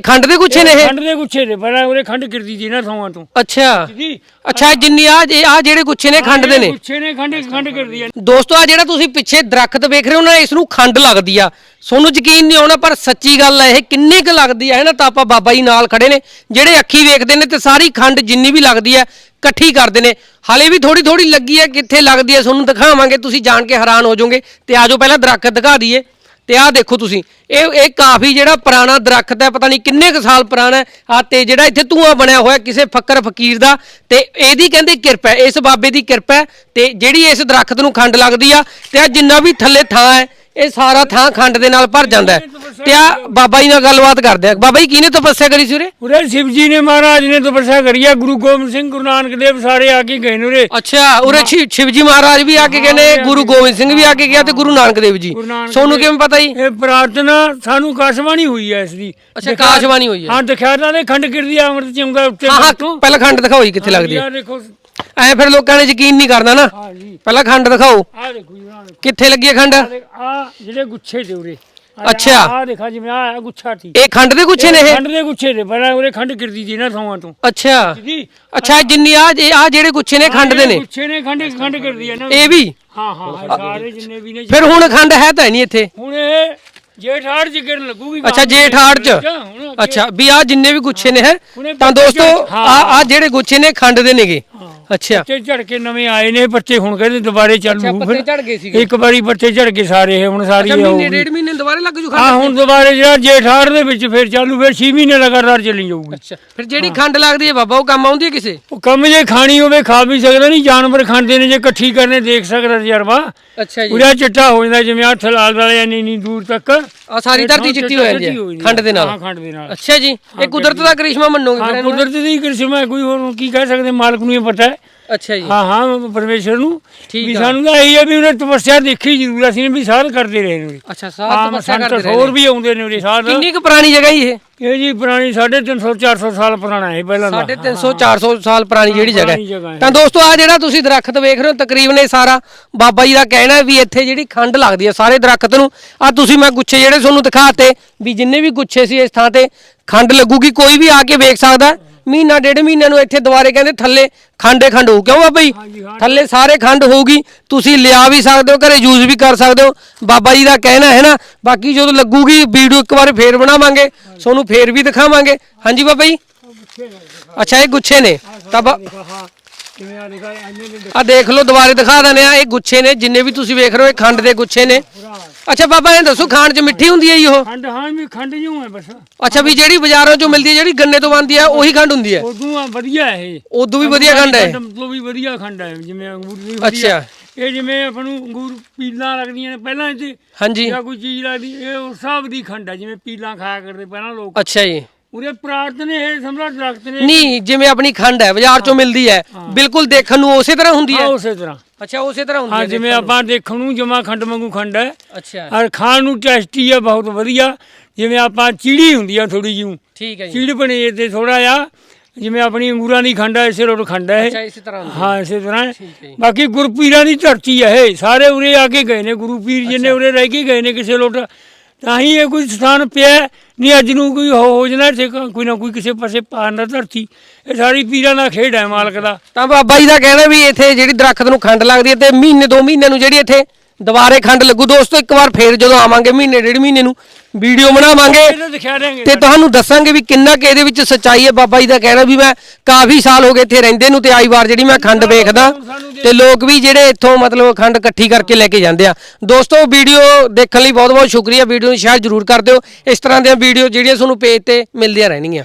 ਖੰਡ ਦੇ ਗੁੱਛੇ ਨੇ ਇਹ? ਖੰਡ ਦੇ ਗੁੱਛੇ ਨੇ ਪਹਿਲਾਂ ਉਹਦੇ ਖੰਡ ਗਿਰਦੀ ਸੀ ਨਾ ਥਾਵਾਂ ਤੋਂ। ਅੱਛਾ। ਜੀ। ਅੱਛਾ ਜਿੰਨੀ ਆ ਆ ਜਿਹੜੇ ਗੁੱਛੇ ਨੇ ਖੰਡ ਦੇ ਨੇ। ਗੁੱਛੇ ਨੇ ਖੰਡ ਖੰਡ ਗਿਰਦੀ ਹੈ ਦੋਸਤੋ ਆ ਜਿਹੜਾ ਤੁਸੀਂ ਪਿੱਛੇ ਦਰਖਤ ਵੇਖ ਰਹੇ ਹੋ ਨਾ ਇਸ ਨੂੰ ਖੰਡ ਲੱਗਦੀ ਆ। ਤੁਹਾਨੂੰ ਯਕੀਨ ਨਹੀਂ ਆਉਣਾ ਪਰ ਸੱਚੀ ਗੱਲ ਹੈ ਇਹ ਕਿੰਨੀ ਕੁ ਲੱਗਦੀ ਹੈ ਨਾ? ਤਾਂ ਆਪਾਂ ਬਾਬਾ ਜੀ ਨਾਲ ਖੜੇ ਨੇ ਜਿਹੜੇ ਅੱਖੀ ਵੇਖਦੇ ਨੇ ਤੇ ਸਾਰੀ ਖੰਡ ਜਿੰਨੀ ਵੀ ਲੱਗਦੀ ਹੈ ਇਕੱਠੀ ਕਰਦੇ ਨੇ। ਹਾਲੇ ਵੀ ਥੋੜੀ ਥੋੜੀ ਲੱਗੀ ਹੈ ਕਿੱਥੇ ਲੱਗਦੀ ਹੈ ਤੁਹਾਨੂੰ ਦਿਖਾਵਾਂਗੇ ਤੁਸੀਂ ਜਾਣ ਕੇ ਹੈਰਾਨ ਹੋ ਜਾਓਗੇ। ਤੇ ਆਜੋ ਪਹਿਲਾਂ ਦਰਖਤ ਦਿਖਾ ਦਈਏ। ਤੇ ਆਹ ਦੇਖੋ ਤੁਸੀਂ, ਇਹ ਇਹ ਕਾਫੀ ਜਿਹੜਾ ਪੁਰਾਣਾ ਦਰਖਤ ਹੈ, ਪਤਾ ਨਹੀਂ ਕਿੰਨੇ ਕੁ ਸਾਲ ਪੁਰਾਣਾ ਆ ਤੇ ਜਿਹੜਾ ਇੱਥੇ ਧੂਆ ਬਣਿਆ ਹੋਇਆ ਕਿਸੇ ਫੱਕਰ ਫਕੀਰ ਦਾ, ਤੇ ਇਹਦੀ ਕਹਿੰਦੇ ਕਿਰਪਾ ਇਸ ਬਾਬੇ ਦੀ ਕਿਰਪਾ ਹੈ, ਤੇ ਜਿਹੜੀ ਇਸ ਦਰਖਤ ਨੂੰ ਖੰਡ ਲੱਗਦੀ ਆ, ਤੇ ਆ ਜਿੰਨਾ ਵੀ ਥੱਲੇ ਥਾਂ ਹੈ, ਇਹ ਸਾਰਾ ਥਾਂ ਖੰਡ ਦੇ ਨਾਲ ਭਰ ਜਾਂਦਾ ਹੈ। ਤੇ ਆ ਬਾਬਾ ਜੀ ਨਾਲ ਗੱਲਬਾਤ ਕਰਦੇ ਆ। ਬਾਬਾ ਜੀ ਕਿਹਨੇ ਤਪੱਸਿਆ ਕਰੀ ਸੀ ਉਰੇ? ਉਰੇ ਸ਼ਿਵ ਜੀ ਨੇ ਮਹਾਰਾਜ ਨੇ ਤਪੱਸਿਆ ਕਰੀ ਹੈ ਗੁਰੂ ਗੋਬਿੰਦ ਸਿੰਘ ਗੁਰੂ ਨਾਨਕ ਦੇਵ ਸਾਰੇ ਆ ਕੇ ਗਏ ਨੇ ਉਰੇ। ਅੱਛਾ ਉਰੇ ਸ਼ਿਵ- ਸ਼ਿਵਜੀ ਮਹਾਰਾਜ ਵੀ ਆ ਕੇ ਗਏ ਨੇ ਗੁਰੂ ਗੋਬਿੰਦ ਸਿੰਘ ਵੀ ਆ ਕੇ ਗਿਆ ਤੇ ਗੁਰੂ ਨਾਨਕ ਦੇਵ ਜੀ। ਗੁਰੂ ਨਾਨਕ ਸੋਨੂੰ ਕਿਵੇਂ ਪਤਾ ਜੀ? ਇਹ ਪ੍ਰਾਰਥਨਾ ਸਾਨੂੰ ਕਾਸ਼ਵਾਣੀ ਹੋਈ ਹੈ ਇਸ ਦੀ। ਅੱਛਾ ਕਾਸ਼ਬਾਣੀ ਹੋਈ ਹੈ ਹਾਂ ਦਿਖਿਆ ਦੇ ਖੰਡ ਗਿਰਦੀ ਆ ਅੰਮ੍ਰਿਤ ਚੰਗਾ ਉੱਤੇ ਹਾਂ ਹਾਂ ਤੋਂ। ਪਹਿਲਾਂ ਖੰਡ ਦਿਖਾਓ ਜੀ ਕਿੱਥੇ ਲੱਗਦੀ ਹੈ ਆ ਦੇਖੋ। ਐ ਫਿਰ ਲੋਕਾਂ ਨੇ ਯਕੀਨ ਨਹੀਂ ਕਰਨਾ ਨਾ। ਹਾਂ ਜੀ। ਪਹਿਲਾਂ ਖੰਡ ਦਿਖਾਓ। ਆ ਦੇਖੋ ਜੀ ਆ ਦੇਖੋ। ਕਿੱਥੇ ਲੱਗੀ ਹੈ ਖੰਡ? ਆ ਜਿਹੜੇ ਗੁੱਛੇ ਤੇ ਉਰੇ। ਅੱਛਾ। ਆ ਦੇਖਾ ਜਿਵੇਂ ਆ ਗੁੱਛਾ ਠੀਕ। ਇਹ ਖੰਡ ਦੇ ਗੁੱਛੇ ਨੇ ਇਹ ਖੰਡ ਦੇ ਗੁੱਛੇ ਨੇ ਪਹਿਲਾਂ ਉਹਦੇ ਖੰਡ ਗਿਰਦੀ ਸੀ ਨਾ ਥਾਵਾਂ ਤੋਂ। ਅੱਛਾ। ਜੀ ਅੱਛਾ ਜਿੰਨੀ ਆ ਆ ਜਿਹੜੇ ਗੁੱਛੇ ਨੇ ਖੰਡ ਦੇ ਨੇ? ਗੁੱਛੇ ਨੇ ਖੰਡ ਖੰਡ ਗਿਰਦੀ ਹੈ ਨਾ ਇਹ ਵੀ? ਹਾਂ ਹਾਂ ਸਾਰੇ ਜਿੰਨੇ ਵੀ ਨੇ। ਫਿਰ ਹੁਣ ਖੰਡ ਹੈ ਤਾਂ ਨਹੀਂ ਇੱਥੇ? ਹੁਣ ਇਹ ਜੇਠਾੜ ਚ ਗਿਰਨ ਲੱਗੂਗੀ ਅੱਛਾ ਜੇਠਾੜ ਚ? ਅੱਛਾ ਵੀ ਆ ਜਿੰਨੇ ਵੀ ਗੁੱਛੇ ਨੇ ਹੈ? ਤਾਂ ਦੋਸਤੋ। ਆ ਆ ਜਿਹੜੇ ਗੁੱਛੇ ਨੇ ਖੰਡ ਦੇ ਨੇਗੇ। ਅੱਛਾ। ਬੱਚੇ ਝੜ ਕੇ ਨਵੇਂ ਆਏ ਨੇ ਬੱਚੇ ਹੁਣ ਕਹਿੰਦੇ ਦੁਬਾਰੇ ਚੱਲੂ ਪੱਤੇ ਝੜ ਗਏ ਸੀਗੇ। ਇੱਕ ਵਾਰੀ ਬੱਚੇ ਝੜ ਕੇ ਸਾਰੇ ਇਹ ਹੁਣ ਸਾਰੀ ਅੱਛਾ ਇਹ ਮਹੀਨੇ। ਡੇਢ ਮਹੀਨੇ ਦੁਬਾਰੇ ਲੱਗ ਜੂ ਹਾਂ ਹੁਣ ਦੁਬਾਰੇ ਜਿਹੜਾ ਜੇਠਾੜ ਦੇ ਵਿੱਚ ਫਿਰ ਚਾਲੂ ਫਿਰ 6 ਮਹੀਨੇ ਲਗਾਤਾਰ ਚੱਲੀ ਜਾਊਗੀ। ਅੱਛਾ ਫਿਰ ਜਿਹੜੀ ਖੰਡ ਲੱਗਦੀ ਹੈ ਬਾਬਾ ਉਹ ਕੰਮ ਆਉਂਦੀ ਹੈ ਕਿਸੇ? ਉਹ ਕੰਮ ਜੇ ਖਾਣੀ ਹੋਵੇ ਖਾ ਵੀ ਸਕਦਾ ਨਹੀਂ ਜਾਨਵਰ ਖਾਂਦੇ ਨੇ ਜੇ ਇਕੱਠੀ ਕਰਨੇ ਦੇਖ ਸਕਦਾ ਤਜਰਬਾ। ਅੱਛਾ ਜੀ। ਪੂਰਾ ਚਿੱਟਾ ਹੋ ਜਾਂਦਾ ਜਿਵੇਂ ਹੱਥ ਲਾਲ ਵਾਲੇ ਇੰਨੀ ਇੰਨੀ ਦੂਰ ਤੱਕ। ਆ ਸਾਰੀ ਧਰਤੀ ਚਿੱਟੀ ਹੋ ਜਾਂਦੀ ਹੈ। ਖੰਡ ਦੇ ਹਾਂ ਨਾਲ ਖੰਡ ਦੇ ਨਾਲ। ਅੱਛਾ ਜੀ ਇਹ ਕੁਦਰਤ ਦਾ ਕਰਿਸ਼ਮਾ ਮੰਨੋਗੇ ਫਿਰ ਹਾਂ ਇਹਨੂੰ? ਕੁਦਰਤ ਦੀ ਕ੍ਰਿਸ਼ਮਾ ਹੈ, ਕੋਈ ਹੋਰ ਕੀ ਕਹਿ ਸਕਦੇ ਮਾਲਕ ਨੂੰ ਇਹ ਪਤਾ ਹੈ। ਅੱਛਾ ਜੀ ਹਾਂ ਹਾਂ ਪਰਮੇਸ਼ਰ ਨੂੰ ਠੀਕ ਵੀ ਆ। ਸਾਨੂੰ ਤਾਂ ਇਹੀ ਹੈ ਵੀ ਉਹਨੇ ਤਪੱਸਿਆ ਦੇਖੀ ਜ਼ਰੂਰ ਅਸੀਂ ਵੀ ਸਾਧ ਕਰਦੇ ਰਹੇ ਨੇ ਉਰੇ। ਅੱਛਾ ਸਾਧ ਤਪੱਸਿਆ ਸੰਤ ਕਰਦੇ ਰਹੇ ਹੋਰ ਨੇ। ਵੀ ਆਉਂਦੇ ਨੇ ਉਰੇ ਸਾਧ ਕਿੰਨੀ ਕੁ ਪੁਰਾਣੀ ਜਗ੍ਹਾ ਹੀ ਇਹ ਇਹ ਜੀ ਪੁਰਾਣੀ 350 400 ਸਾਲ ਪੁਰਾਣਾ ਹੈ ਪਹਿਲਾਂ ਦਾ 350 400 ਸਾਲ ਪੁਰਾਣੀ ਜਿਹੜੀ ਜਗ੍ਹਾ ਪੁਰਾਣੀ ਜਗ੍ਹਾ ਹੈ ਹੈ। ਤਾਂ ਦੋਸਤੋ ਆ ਜਿਹੜਾ ਤੁਸੀਂ ਦਰਖਤ ਵੇਖ ਰਹੇ ਹੋ ਤਕਰੀਬਨ ਇਹ ਸਾਰਾ ਬਾਬਾ ਜੀ ਦਾ ਕਹਿਣਾ ਹੈ ਵੀ ਇੱਥੇ ਜਿਹੜੀ ਖੰਡ ਲੱਗਦੀ ਹੈ ਸਾਰੇ ਦਰਖਤ ਨੂੰ ਆ ਤੁਸੀਂ ਮੈਂ ਗੁੱਛੇ ਜਿਹੜੇ ਤੁਹਾਨੂੰ ਦਿਖਾਤੇ ਵੀ ਜਿੰਨੇ ਵੀ ਗੁੱਛੇ ਸੀ ਇਸ ਥਾਂ ਤੇ ਖੰਡ ਲੱਗੂਗੀ ਕੋਈ ਵੀ ਆ ਕੇ ਵੇਖ ਸਕਦਾ ਹੈ। ਮਹੀਨਾ ਡੇਢ ਮਹੀਨੇ ਨੂੰ ਇੱਥੇ ਦੁਬਾਰੇ ਕਹਿੰਦੇ ਥੱਲੇ ਖੰਡੇ ਖੰਡ ਹੋਊ। ਕਿਉਂ ਬਾਬਾ ਜੀ। ਥੱਲੇ ਸਾਰੇ ਖੰਡ ਹੋਊਗੀ ਤੁਸੀਂ ਲਿਆ ਵੀ ਸਕਦੇ ਹੋ ਘਰੇ ਯੂਜ਼ ਵੀ ਕਰ ਸਕਦੇ ਹੋ। ਬਾਬਾ ਜੀ ਦਾ ਕਹਿਣਾ ਹੈ ਨਾ ਬਾਕੀ ਜਦੋਂ ਲੱਗੂਗੀ ਵੀਡੀਓ ਇੱਕ ਵਾਰ ਫੇਰ ਬਣਾਵਾਂਗੇ ਤੁਹਾਨੂੰ ਫੇਰ ਵੀ ਦਿਖਾਵਾਂਗੇ। ਹਾਂਜੀ ਬਾਬਾ ਜੀ? ਅੱਛਾ ਇਹ ਗੁੱਛੇ ਨੇ। ਤਾਂ ਆ ਦੇਖ ਲਓ ਦੁਬਾਰੇ ਦਿਖਾ ਦਨੇ ਆ ਇਹ ਗੁੱਛੇ ਨੇ ਜਿੰਨੇ ਵੀ ਤੁਸੀਂ ਵੇਖ ਰਹੇ ਹੋ ਇਹ ਖੰਡ ਦੇ ਗੁੱਛੇ ਨੇ। ਅੱਛਾ ਬਾਬਾ ਇਹ ਦੱਸੋ ਖਾਣ ਚ ਮਿੱਠੀ ਹੁੰਦੀ ਹੈ ਜੀ ਉਹ? ਖੰਡ ਹਾਂ ਵੀ ਖੰਡ ਜਿਉਂ ਹੈ ਬਸ। ਅੱਛਾ ਵੀ ਜਿਹੜੀ ਬਾਜ਼ਾਰੋਂ ਚੋਂ ਮਿਲਦੀ ਹੈ ਜਿਹੜੀ ਗੰਨੇ ਤੋਂ ਬਣਦੀ ਹੈ ਉਹੀ ਖੰਡ ਹੁੰਦੀ ਹੈ? ਉਦੋਂ ਆ ਵਧੀਆ ਹੈ ਇਹ। ਉਦੋਂ ਵੀ ਵਧੀਆ ਖੰਡ ਹੈ? ਤੋਂ ਵੀ ਵਧੀਆ ਖੰਡ ਹੈ ਜਿਵੇਂ ਅੰਗੂਰ ਦੀ ਵਧੀਆ ਅੱਛਾ। ਇਹ ਜਿਵੇਂ ਆਪਾਂ ਨੂੰ ਅੰਗੂਰ ਪੀਲਾਂ ਲੱਗਦੀਆਂ ਨੇ ਪਹਿਲਾਂ ਤੇ ਹਾਂਜੀ। ਜਾਂ ਕੋਈ ਚੀਜ਼ ਲੱਗਦੀ ਇਹ ਉਸ ਹਿਸਾਬ ਦੀ ਖੰਡ ਹੈ ਜਿਵੇਂ ਪੀਲਾਂ ਖਾਇਆ ਕਰਦੇ ਪਹਿਲਾਂ ਲੋਕ। ਅੱਛਾ ਜੀ। ਉਰੇ ਪ੍ਰਾਰਥ ਨੇ ਇਹ ਸਮਰਾ ਦਰਖਤ ਨੇ। ਨਹੀਂ ਜਿਵੇਂ ਆਪਣੀ ਖੰਡ ਹੈ ਬਾਜ਼ਾਰ ਚੋਂ ਮਿਲਦੀ ਹੈ। ਬਿਲਕੁਲ ਦੇਖਣ ਨੂੰ ਉਸੇ ਤਰ੍ਹਾਂ ਹੁੰਦੀ ਹਾਂ। ਹੈ ਉਸੇ ਤਰ੍ਹਾਂ। ਅੱਛਾ ਉਸੇ ਤਰ੍ਹਾਂ ਹੁੰਦੀ ਹਾਂ ਹੈ ਜਿਵੇਂ ਆਪਾਂ ਦੇਖਣ ਨੂੰ ਜਮਾ ਖੰਡ ਵਾਂਗੂ ਖੰਡ ਹੈ। ਅੱਛਾ। ਔਰ ਖਾਣ ਨੂੰ ਟੇਸਟੀ ਹੈ ਬਹੁਤ ਵਧੀਆ। ਜਿਵੇਂ ਆਪਾਂ ਚੀੜੀ ਹੁੰਦੀ ਆ ਥੋੜੀ ਜਿਹੀ। ਠੀਕ ਹੈ ਜੀ। ਚੀੜ ਬਣੇ ਤੇ ਥੋੜਾ ਜਿਹਾ ਜਿਵੇਂ ਆਪਣੀ ਅੰਗੂਰਾਂ ਦੀ ਖੰਡ ਹੈ ਇਸੇ ਰੋਡ ਖੰਡ ਹੈ। ਅੱਛਾ ਇਸੇ ਤਰ੍ਹਾਂ ਹਾਂ। ਇਸੇ ਤਰ੍ਹਾਂ। ਬਾਕੀ ਗੁਰਪੀਰਾਂ ਦੀ ਧਰਤੀ ਹੈ ਇਹ। ਸਾਰੇ ਉਰੇ ਆ ਕੇ ਗਏ ਨੇ ਗੁਰੂ ਪੀਰ ਜਿੰਨੇ ਉਰੇ ਰਹਿ ਕੇ ਗਏ ਨੇ ਕਿਸੇ ਲੋਟ ਤਾਂ ਹੀ ਇਹ ਕੋਈ ਸਥਾਨ ਪਿਆ ਨਹੀਂ, ਅੱਜ ਨੂੰ ਕੋਈ ਹੋ ਹੋ ਜਣਾ ਤੇ ਕੋਈ ਨਾ ਕੋਈ ਕਿਸੇ ਪਾਸੇ ਪਾਣ ਦਾ ਧਰਤੀ। ਇਹ ਸਾਰੀ ਪੀਰਾਂ ਨਾਲ ਖੇਡ ਹੈ ਮਾਲਕ ਦਾ। ਤਾਂ ਬਾਬਾ ਜੀ ਦਾ ਕਹਿਣਾ ਵੀ ਇੱਥੇ ਜਿਹੜੀ ਦਰਖਤ ਨੂੰ ਖੰਡ ਲੱਗਦੀ ਹੈ ਤੇ ਮਹੀਨੇ, ਦੋ ਮਹੀਨੇ ਨੂੰ ਜਿਹੜੀ ਇੱਥੇ ਦੁਬਾਰੇ ਖੰਡ ਲੱਗੂ। ਦੋਸਤੋ, ਇੱਕ ਵਾਰ ਫੇਰ ਜਦੋਂ ਆਵਾਂਗੇ, ਮਹੀਨੇ, ਡੇਢ ਮਹੀਨੇ ਨੂੰ ਵੀਡੀਓ ਬਣਾਵਾਂਗੇ ਦਿਖਾ ਤੇ ਤੁਹਾਨੂੰ ਦੱਸਾਂਗੇ ਵੀ ਕਿੰਨਾ ਕਿ ਇਹਦੇ ਵਿੱਚ ਸੱਚਾਈ ਹੈ। ਬਾਬਾ ਜੀ ਦਾ ਕਹਿਣਾ ਵੀ ਮੈਂ ਕਾਫੀ ਸਾਲ ਹੋ ਗਏ ਇੱਥੇ ਰਹਿੰਦੇ ਨੂੰ ਤੇ ਆਈ ਵਾਰ ਜਿਹੜੀ ਮੈਂ ਖੰਡ ਵੇਖਦਾ ਤੇ ਲੋਕ ਵੀ ਜਿਹੜੇ ਇੱਥੋਂ ਮਤਲਬ ਖੰਡ ਇਕੱਠੀ ਕਰਕੇ ਲੈ ਕੇ ਜਾਂਦੇ ਆ। ਦੋਸਤੋ ਵੀਡੀਓ ਦੇਖਣ ਲਈ ਬਹੁਤ ਬਹੁਤ ਸ਼ੁਕਰੀਆ। ਵੀਡੀਓ ਨੂੰ ਸ਼ੇਅਰ ਜ਼ਰੂਰ ਕਰ ਦਿਓ। ਇਸ ਤਰ੍ਹਾਂ ਦੀਆਂ ਵੀਡੀਓ ਜਿਹੜੀਆਂ ਤੁਹਾਨੂੰ ਪੇਜ ਤੇ ਮਿਲਦੀਆਂ ਰਹਿਣਗੀਆਂ।